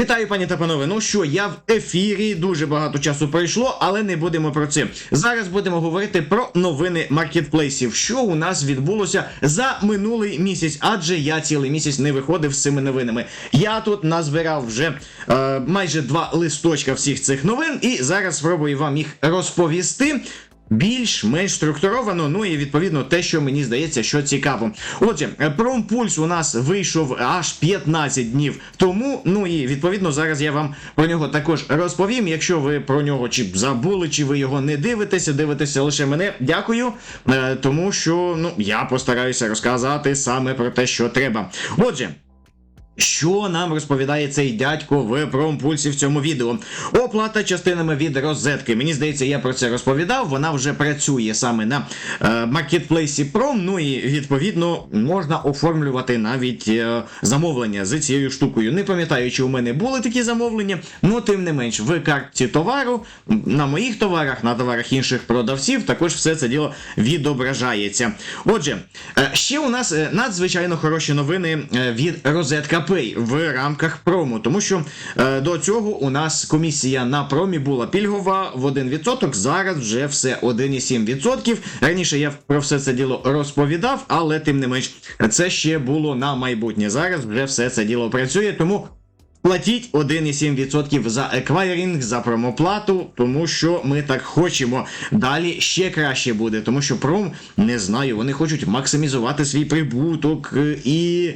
Вітаю, пані та панове. Ну що, я в ефірі, дуже багато часу пройшло, але не будемо про це. Зараз будемо говорити про новини маркетплейсів, що у нас відбулося за минулий місяць, адже я цілий місяць не виходив з цими новинами. Я тут назбирав вже е, майже два листочка всіх цих новин, і зараз спробую вам їх розповісти. Більш-менш структуровано, ну і відповідно те, що мені здається, що цікаво. Отже, е, промпульс у нас вийшов аж 15 днів тому. Ну і відповідно зараз я вам про нього також розповім. Якщо ви про нього чи забули, чи ви його не дивитеся, дивитеся лише мене. Дякую, е, тому що ну я постараюся розказати саме про те, що треба. Отже. Що нам розповідає цей дядько в промпульсі в цьому відео? Оплата частинами від розетки. Мені здається, я про це розповідав. Вона вже працює саме на е, маркетплейсі Пром. Ну і відповідно можна оформлювати навіть е, замовлення з цією штукою. Не пам'ятаю, чи у мене були такі замовлення, ну тим не менш, в картці товару на моїх товарах, на товарах інших продавців, також все це діло відображається. Отже, е, ще у нас е, надзвичайно хороші новини е, від розетка Pay в рамках прому, тому що е, до цього у нас комісія на промі була пільгова в 1%, зараз вже все 1,7%. Раніше я про все це діло розповідав, але тим не менш, це ще було на майбутнє. Зараз вже все це діло працює, тому. Платіть 1,7% за еквайрінг, за промоплату, тому що ми так хочемо. Далі ще краще буде, тому що пром не знаю, вони хочуть максимізувати свій прибуток е, і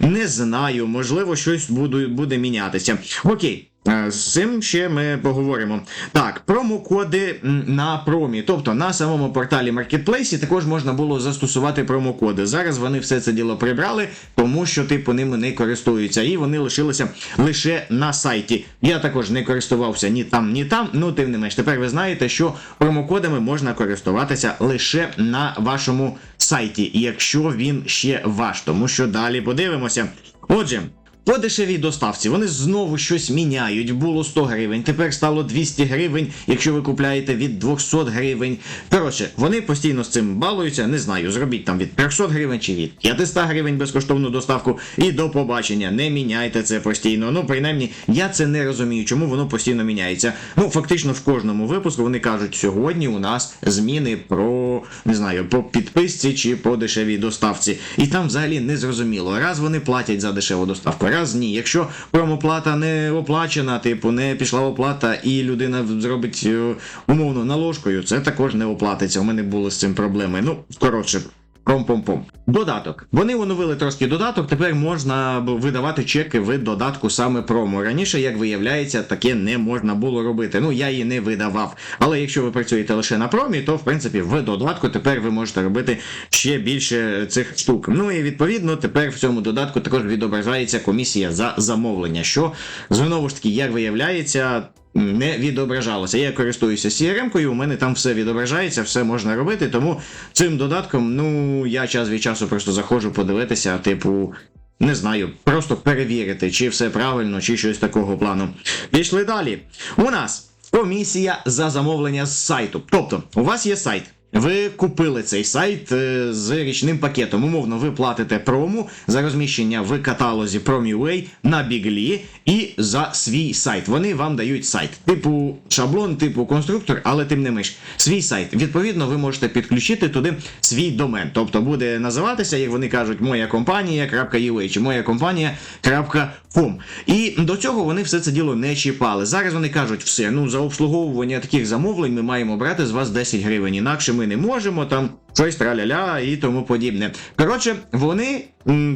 не знаю, можливо, щось буде, буде мінятися. Окей. Е, З цим ще ми поговоримо. Так, промокоди на промі. Тобто на самому порталі Marketplace також можна було застосувати промокоди. Зараз вони все це діло прибрали, тому що типу ними не користуються, і вони лишилися лише на сайті. Я також не користувався ні там, ні там. Ну тим не менш, тепер ви знаєте, що промокодами можна користуватися лише на вашому сайті, якщо він ще ваш, тому що далі подивимося. Отже. По дешевій доставці вони знову щось міняють. Було 100 гривень, тепер стало 200 гривень, якщо ви купляєте від 200 гривень. Коротше, вони постійно з цим балуються. Не знаю, зробіть там від 300 гривень чи від 500 гривень безкоштовну доставку. І до побачення. Не міняйте це постійно. Ну, принаймні, я це не розумію, чому воно постійно міняється. Ну, фактично, в кожному випуску вони кажуть, сьогодні у нас зміни про не знаю, по підписці чи по дешевій доставці. І там взагалі не зрозуміло. Раз вони платять за дешеву доставку, раз ні. Якщо промоплата не оплачена, типу не пішла оплата, і людина зробить е, умовно наложкою, це також не оплатиться. У мене були з цим проблеми. Ну, коротше. Пом-пом-пом. Додаток. Вони оновили трошки додаток. Тепер можна видавати чеки в додатку саме промо. Раніше, як виявляється, таке не можна було робити. Ну я її не видавав. Але якщо ви працюєте лише на промі, то в принципі в додатку тепер ви можете робити ще більше цих штук. Ну і відповідно тепер в цьому додатку також відображається комісія за замовлення. Що знову ж таки, як виявляється. Не відображалося. Я користуюся CRM-кою, у мене там все відображається, все можна робити. Тому цим додатком, ну я час від часу просто заходжу подивитися, типу, не знаю, просто перевірити, чи все правильно, чи щось такого плану. Пішли далі. У нас комісія за замовлення з сайту. Тобто, у вас є сайт. Ви купили цей сайт е, з річним пакетом. Умовно, ви платите прому за розміщення в каталозі Prom.ua на Біглі і за свій сайт. Вони вам дають сайт, типу шаблон, типу конструктор, але тим не менш, свій сайт. Відповідно, ви можете підключити туди свій домен. Тобто буде називатися, як вони кажуть, моя компанія.ua чи моя компанія.com. І до цього вони все це діло не чіпали. Зараз вони кажуть, все, ну за обслуговування таких замовлень ми маємо брати з вас 10 гривень. Інакше ми не можемо там щось траля-ля і тому подібне. Коротше, вони,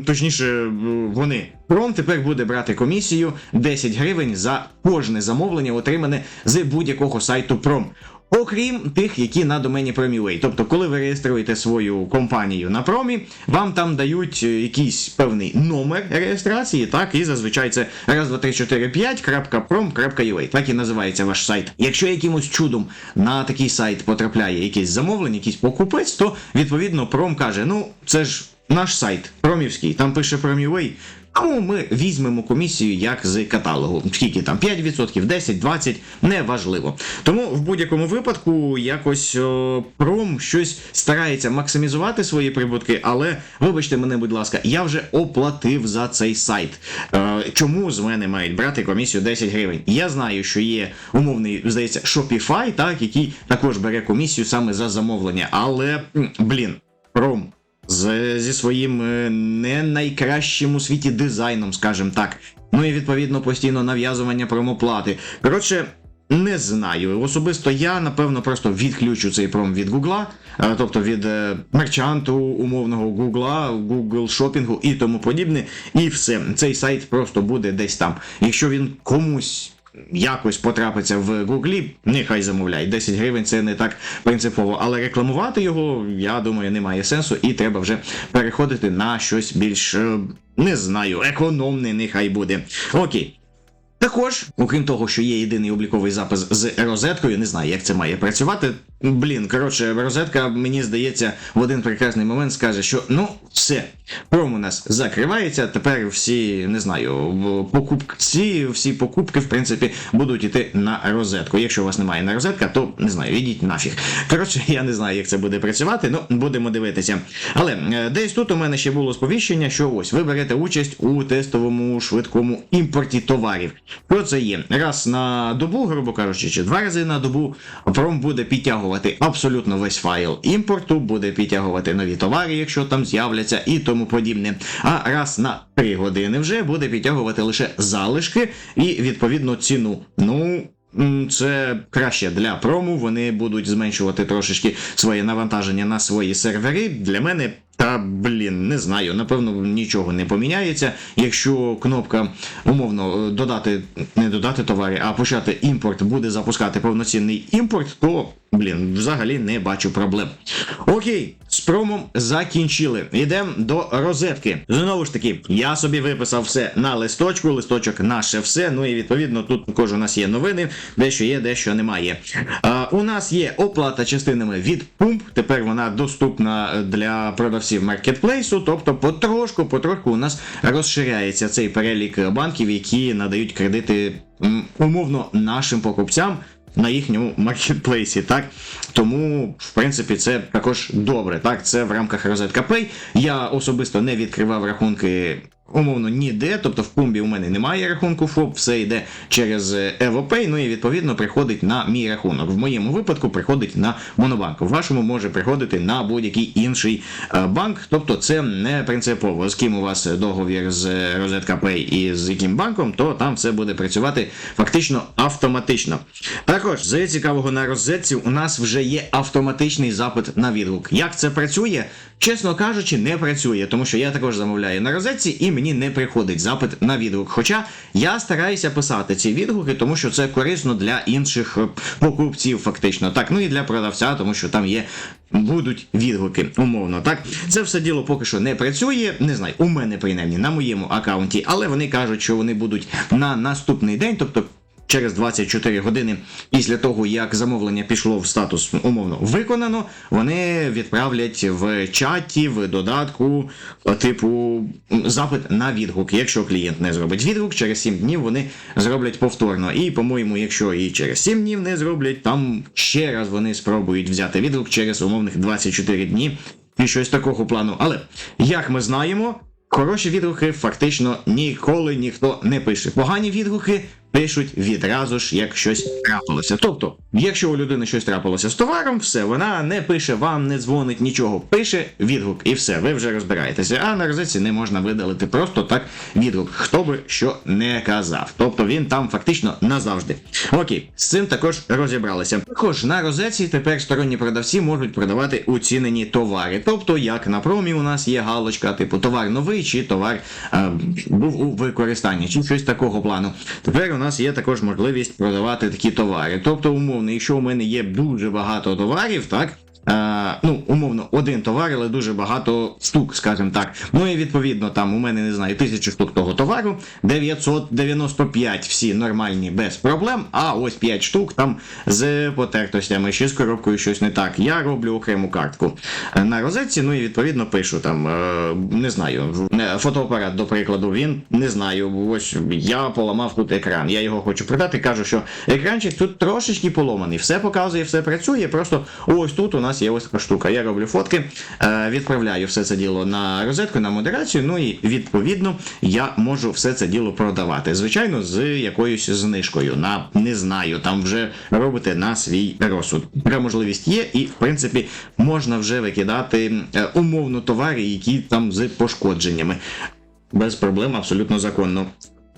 точніше, вони. Пром тепер буде брати комісію 10 гривень за кожне замовлення, отримане з будь-якого сайту Пром. Окрім тих, які на домені Prom.ua. Тобто, коли ви реєструєте свою компанію на промі, вам там дають е, якийсь певний номер реєстрації, так, і зазвичай це раз, два, три, чотири, п'ять, prom.ua. Так і називається ваш сайт. Якщо якимось чудом на такий сайт потрапляє якесь замовлення, якийсь покупець, то відповідно пром каже: ну, це ж наш сайт, промівський, там пише Prom.ua, Тому ми візьмемо комісію як з каталогу. Скільки там 5%, 10, 20, неважливо. Тому в будь-якому випадку якось о, пром щось старається максимізувати свої прибутки, але вибачте мене, будь ласка, я вже оплатив за цей сайт. Е, чому з мене мають брати комісію 10 гривень? Я знаю, що є умовний, здається, Shopify, так, який також бере комісію саме за замовлення, але блін, пром. З, зі своїм е, не найкращим у світі дизайном, скажімо так. Ну і відповідно постійно нав'язування промоплати. Коротше, не знаю. Особисто я, напевно, просто відключу цей пром від Гугла, е, тобто від е, мерчанту умовного Гугла, Google шопінгу і тому подібне. І все. Цей сайт просто буде десь там. Якщо він комусь. Якось потрапиться в Гуглі, нехай замовляй. 10 гривень це не так принципово, але рекламувати його, я думаю, немає сенсу, і треба вже переходити на щось більш е, не знаю, економне, нехай буде. Окей. Також, окрім того, що є єдиний обліковий запис з розеткою, не знаю, як це має працювати. Блін, коротше, розетка, мені здається, в один прекрасний момент скаже, що ну все, пром у нас закривається. Тепер всі не знаю, покупці, всі покупки, в принципі, будуть іти на розетку. Якщо у вас немає на розетка, то не знаю, ідіть нафіг. Коротше, я не знаю, як це буде працювати, ну будемо дивитися. Але е, десь тут у мене ще було сповіщення, що ось ви берете участь у тестовому швидкому імпорті товарів. Що це є? Раз на добу, грубо кажучи, чи два рази на добу пром буде підтягувати абсолютно весь файл імпорту, буде підтягувати нові товари, якщо там з'являться, і тому подібне. А раз на 3 години вже буде підтягувати лише залишки і відповідно ціну. Ну. Це краще для прому. Вони будуть зменшувати трошечки своє навантаження на свої сервери. Для мене та блін, не знаю. Напевно, нічого не поміняється. Якщо кнопка умовно е, додати, не додати товари, а почати імпорт буде запускати повноцінний імпорт, то блін, взагалі не бачу проблем. Окей, з промом закінчили. Йдемо до розетки. Знову ж таки, я собі виписав все на листочку, листочок наше все. Ну і відповідно тут також у нас є новини, дещо є, дещо немає. А, у нас є оплата частинами від пумп. Тепер вона доступна для продавців маркетплейсу. Тобто, потрошку, потрошку у нас розширяється цей перелік банків, які надають кредити умовно нашим покупцям на їхньому маркетплейсі, так тому, в принципі, це також добре. Так, це в рамках розетка Pay. Я особисто не відкривав рахунки. Умовно ніде, тобто в пумбі у мене немає рахунку ФОП, все йде через EvoPay, ну і відповідно приходить на мій рахунок. В моєму випадку приходить на Монобанк. В вашому може приходити на будь-який інший е, банк. Тобто це не принципово. З ким у вас договір з розетка Pay і з яким банком, то там все буде працювати фактично автоматично. Також з цікавого на розетці у нас вже є автоматичний запит на відгук. Як це працює? Чесно кажучи, не працює, тому що я також замовляю на розетці і мені не приходить запит на відгук. Хоча я стараюся писати ці відгуки, тому що це корисно для інших е, покупців, фактично. Так, ну і для продавця, тому що там є. Будуть відгуки, умовно, так це все діло поки що не працює. Не знаю, у мене принаймні на моєму аккаунті, але вони кажуть, що вони будуть на наступний день, тобто через 24 години після того, як замовлення пішло в статус умовно виконано, вони відправлять в чаті, в додатку, е, типу запит на відгук. Якщо клієнт не зробить відгук, через 7 днів вони зроблять повторно. І, по-моєму, якщо і через 7 днів не зроблять, там ще раз вони спробують взяти відгук через умовних 24 дні і щось такого плану. Але як ми знаємо. Хороші відгуки фактично ніколи ніхто не пише. Погані відгуки пишуть відразу ж, як щось трапилося. Тобто, якщо у людини щось трапилося з товаром, все, вона не пише вам, не дзвонить нічого, пише відгук, і все, ви вже розбираєтеся. А на розетці не можна видалити просто так відгук, хто би що не казав. Тобто він там фактично назавжди. Окей, з цим також розібралися. Також на розетці тепер сторонні продавці можуть продавати уцінені товари. Тобто, як на промі у нас є галочка, типу товар новий, чи товар е, був у використанні, чи щось такого плану. Тепер у нас є також можливість продавати такі товари. Тобто, умовно, якщо у мене є дуже багато товарів, так. Е, ну, умовно, один товар, але дуже багато штук, скажімо так. Ну і відповідно, там у мене не знаю, тисячу штук того товару, 995 всі нормальні без проблем. А ось 5 штук там з потертостями, ще з коробкою щось не так. Я роблю окрему картку е, на розетці, ну і відповідно пишу там, е, не знаю, е, фотоапарат, до прикладу, він не знаю. Ось я поламав тут екран. Я його хочу продати. Кажу, що екранчик тут трошечки поломаний. Все показує, все працює. Просто ось тут у нас є ось така штука. Я роблю фотки, е, відправляю все це діло на розетку, на модерацію. Ну і відповідно я можу все це діло продавати. Звичайно, з якоюсь знижкою. На не знаю, там вже робите на свій розсуд. Така можливість є, і в принципі можна вже викидати е, умовно товари, які там з пошкодженнями. Без проблем, абсолютно законно.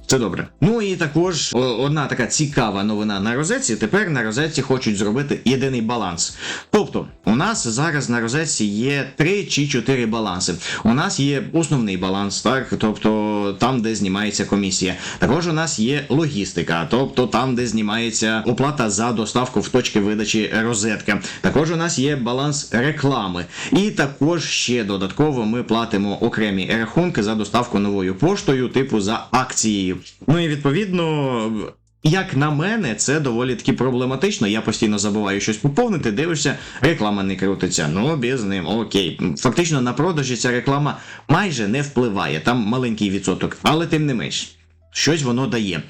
Це добре. Ну і також одна така цікава новина на розетці. Тепер на розетці хочуть зробити єдиний баланс. Тобто, у нас зараз на розетці є 3 чи 4 баланси. У нас є основний баланс, так, тобто там, де знімається комісія. Також у нас є логістика, тобто там, де знімається оплата за доставку в точки видачі розетки. Також у нас є баланс реклами. І також ще додатково ми платимо окремі рахунки за доставку новою поштою, типу за акцією. Ну і відповідно. Як на мене, це доволі таки проблематично. Я постійно забуваю щось поповнити, дивишся, реклама не крутиться. Ну, без ним, окей. Фактично на продажі ця реклама майже не впливає, там маленький відсоток, але тим не менш. Щось воно дає.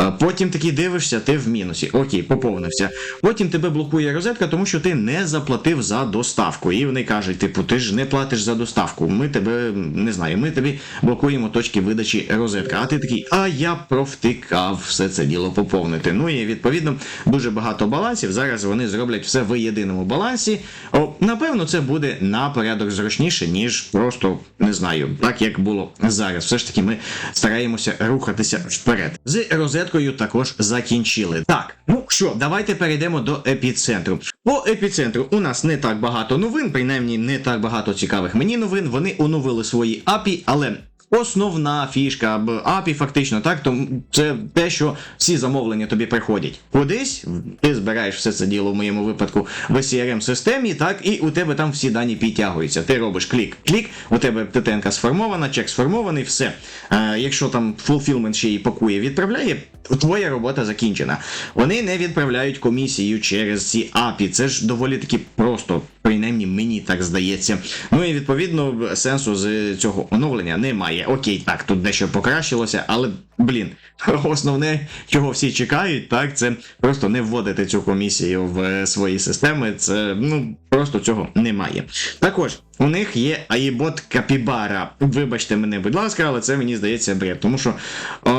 Е, Потім таки дивишся, ти в мінусі. Окей, поповнився. Потім тебе блокує розетка, тому що ти не заплатив за доставку. І вони кажуть, типу, ти ж не платиш за доставку. Ми тебе не знаю, ми тобі блокуємо точки видачі розетка. А ти такий, а я провтикав все це діло поповнити. Ну і відповідно дуже багато балансів. Зараз вони зроблять все в єдиному балансі. О, напевно, це буде на порядок зручніше, ніж просто не знаю, так як було зараз. Все ж таки, ми стараємося рухатися вперед. З розеткою також закінчили. Так, ну що, давайте перейдемо до епіцентру. По епіцентру у нас не так багато новин, принаймні не так багато цікавих мені новин. Вони оновили свої API, але. Основна фішка в API фактично так, то це те, що всі замовлення тобі приходять кудись. Ти збираєш все це діло в моєму випадку в crm системі, так, і у тебе там всі дані підтягуються. Ти робиш клік, клік, у тебе ТТНК сформована, чек сформований, все. Е, якщо там fulfillment ще й пакує, відправляє, твоя робота закінчена. Вони не відправляють комісію через ці API. Це ж доволі таки просто, принаймні мені так здається. Ну і відповідно сенсу з цього оновлення немає. Окей, так, тут дещо покращилося, але блін, основне, чого всі чекають, так, це просто не вводити цю комісію в свої системи. Це ну просто цього немає. Також. У них є аїбот Капібара. Вибачте мене, будь ласка, але це мені здається бред. Тому що е,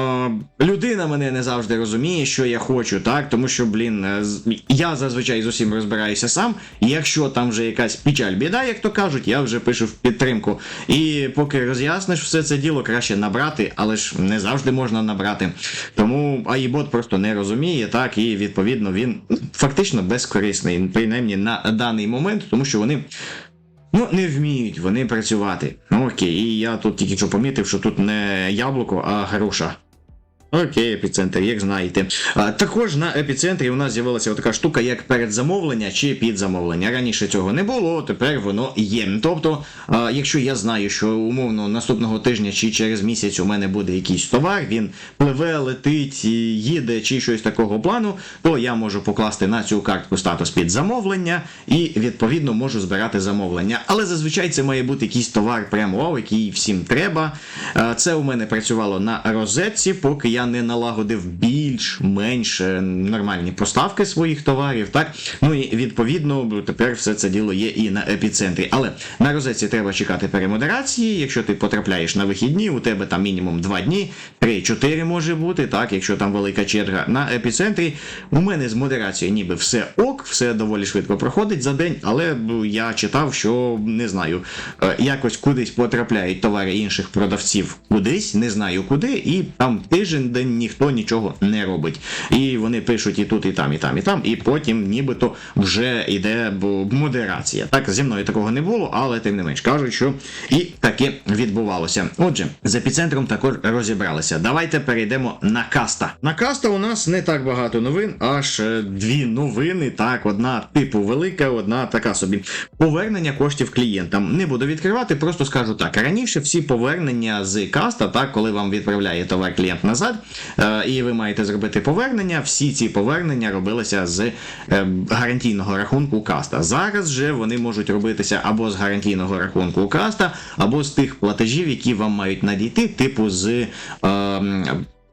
людина мене не завжди розуміє, що я хочу, так? Тому що, блін, е, я зазвичай з усім розбираюся сам. І якщо там вже якась печаль біда, як то кажуть, я вже пишу в підтримку. І поки роз'ясниш все це діло, краще набрати, але ж не завжди можна набрати. Тому аїбот просто не розуміє, так, і відповідно він фактично безкорисний, принаймні на даний момент, тому що вони. Ну, не вміють вони працювати. Окей, і я тут тільки що помітив, що тут не яблуко, а груша. Окей, епіцентр, як знаєте. А, також на епіцентрі у нас з'явилася така штука, як передзамовлення чи підзамовлення. Раніше цього не було, тепер воно є. Тобто, а, якщо я знаю, що умовно наступного тижня чи через місяць у мене буде якийсь товар, він пливе, летить, їде чи щось такого плану, то я можу покласти на цю картку статус під замовлення і відповідно можу збирати замовлення. Але зазвичай це має бути якийсь товар, прямо який всім треба. Е, Це у мене працювало на розетці, поки я не налагодив більш-менш е, нормальні поставки своїх товарів. Так, ну і відповідно тепер все це діло є і на епіцентрі. Але на розетці треба чекати перемодерації. Якщо ти потрапляєш на вихідні, у тебе там мінімум 2 дні, 3-4 може бути. Так, якщо там велика черга на епіцентрі. У мене з модерацією ніби все ок, все доволі швидко проходить за день, але я читав, що не знаю, е, якось кудись потрапляють товари інших продавців кудись, не знаю куди, і там тиждень день ніхто нічого не робить. І вони пишуть і тут, і там, і там, і там, і потім нібито вже йде модерація. Так, зі мною такого не було, але тим не менш кажуть, що і таке відбувалося. Отже, з епіцентром також розібралися. Давайте перейдемо на каста. На каста у нас не так багато новин, аж е, дві новини. Так, одна типу велика, одна така собі. Повернення коштів клієнтам. Не буду відкривати, просто скажу так. Раніше всі повернення з каста, так, коли вам відправляє товар клієнт назад, е, і ви маєте зробити повернення, всі ці повернення робилися з е, гарантійного рахунку каста. Зараз же вони можуть робитися або з гарантійного рахунку каста, або з тих платежів, які вам мають надійти, типу з.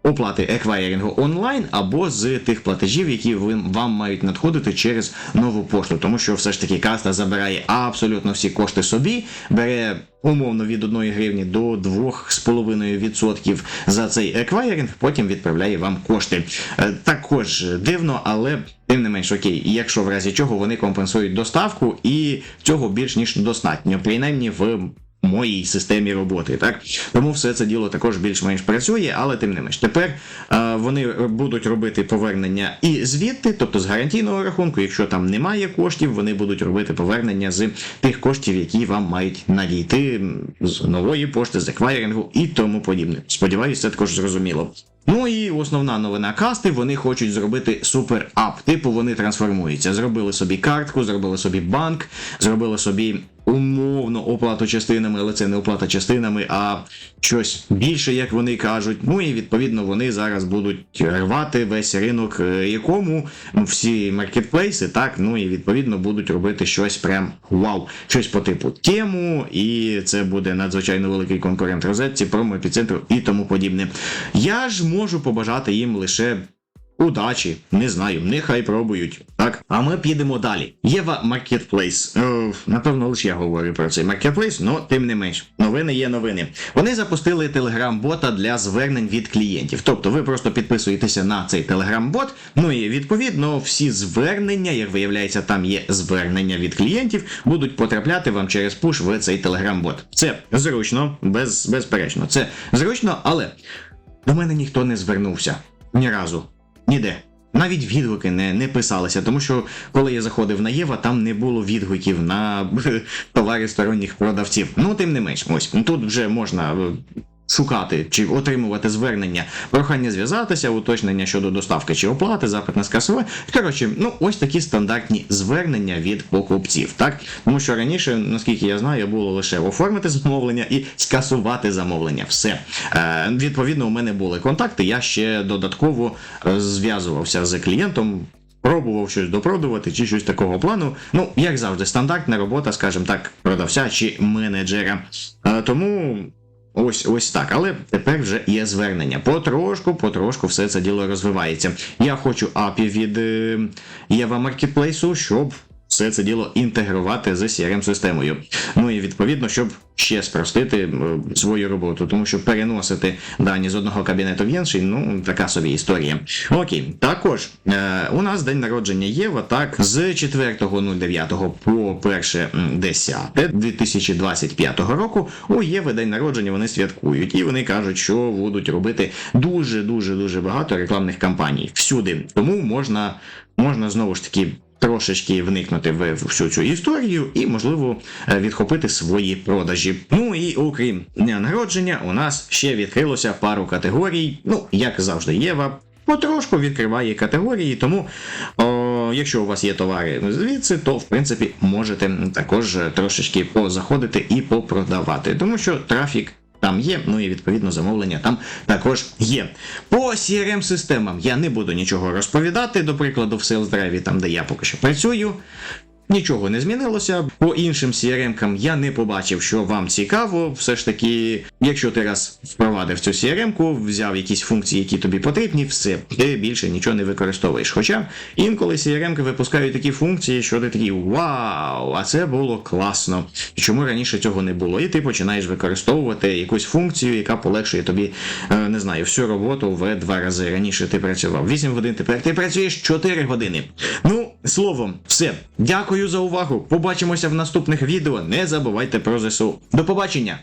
Оплати еквайрінгу онлайн або з тих платежів, які ви, вам мають надходити через нову пошту, тому що все ж таки каста забирає абсолютно всі кошти собі, бере умовно від 1 гривні до 2,5% за цей еквайрінг, потім відправляє вам кошти. Е, Також дивно, але тим не менш окей, якщо в разі чого вони компенсують доставку, і цього більш ніж достатньо, принаймні в моїй системі роботи. Так тому все це діло також більш-менш працює, але тим не менш. Тепер е, вони будуть робити повернення і звідти, тобто з гарантійного рахунку, якщо там немає коштів, вони будуть робити повернення з тих коштів, які вам мають надійти з нової пошти, з еквайрингу і тому подібне. Сподіваюся, це також зрозуміло. Ну і основна новина касти, вони хочуть зробити супер ап. Типу вони трансформуються. Зробили собі картку, зробили собі банк, зробили собі умовно оплату частинами, але це не оплата частинами, а щось більше, як вони кажуть. Ну і відповідно вони зараз будуть рвати весь ринок, е, якому всі маркетплейси, так, ну і відповідно будуть робити щось прям вау, щось по типу тему, і це буде надзвичайно великий конкурент розетці, промо епіцентру і тому подібне. Я ж можу побажати їм лише. Удачі, не знаю, нехай пробують. Так, а ми підемо далі. Єва Маркетплейс. Напевно, лише я говорю про цей маркетплейс, але тим не менш. Новини є новини. Вони запустили телеграм-бота для звернень від клієнтів. Тобто ви просто підписуєтеся на цей телеграм-бот. Ну і відповідно всі звернення, як виявляється, там є звернення від клієнтів, будуть потрапляти вам через пуш в цей телеграм-бот. Це зручно, без, безперечно. Це зручно, але до мене ніхто не звернувся ні разу. Ніде. Навіть відгуки не, не писалися, тому що коли я заходив на Єва, там не було відгуків на товари сторонніх продавців. Ну, тим не менш, ось тут вже можна е, шукати чи отримувати звернення, прохання зв'язатися, уточнення щодо доставки чи оплати, запит на скасове. Коротше, ну ось такі стандартні звернення від покупців, так тому що раніше, наскільки я знаю, було лише оформити замовлення і скасувати замовлення. Все е, відповідно, у мене були контакти. Я ще додатково е, зв'язувався з клієнтом. Пробував щось допродувати чи щось такого плану. Ну, як завжди, стандартна робота, скажімо так, продавця чи менеджера. Е, тому Ось ось так. Але тепер вже є звернення. Потрошку, потрошку все це діло розвивається. Я хочу апі від е, Єва Маркетплейсу, щоб все це діло інтегрувати з CRM-системою. Ну і відповідно, щоб ще спростити е, свою роботу, тому що переносити дані з одного кабінету в інший, ну така собі історія. Окей, також е, у нас день народження Єва, так, з 4.09 по 1.10 2025 року у Єви день народження вони святкують, і вони кажуть, що будуть робити дуже дуже дуже багато рекламних кампаній всюди. Тому можна, можна знову ж таки. Трошечки вникнути в всю цю історію і, можливо, е, відхопити свої продажі. Ну і окрім дня народження, у нас ще відкрилося пару категорій. Ну, як завжди, Єва потрошку відкриває категорії, тому якщо у вас є товари звідси, то в принципі можете також трошечки позаходити і попродавати, тому що трафік. Там є, ну і відповідно замовлення там також є. По crm системам я не буду нічого розповідати, до прикладу, в Sales Drive, там де я поки що працюю. Нічого не змінилося. По іншим CRM-кам я не побачив, що вам цікаво. Все ж таки, якщо ти раз впровадив цю CRM-ку, взяв якісь функції, які тобі потрібні, все, ти більше нічого не використовуєш. Хоча інколи CRM-ки випускають такі функції, що ти такий вау, а це було класно. Чому раніше цього не було? І ти починаєш використовувати якусь функцію, яка полегшує тобі, е, не знаю, всю роботу в два рази. Раніше ти працював 8 годин, тепер ти працюєш 4 години. Ну, словом, все. Дякую за увагу. Побачимося в наступних відео. Не забувайте про ЗСУ. До побачення!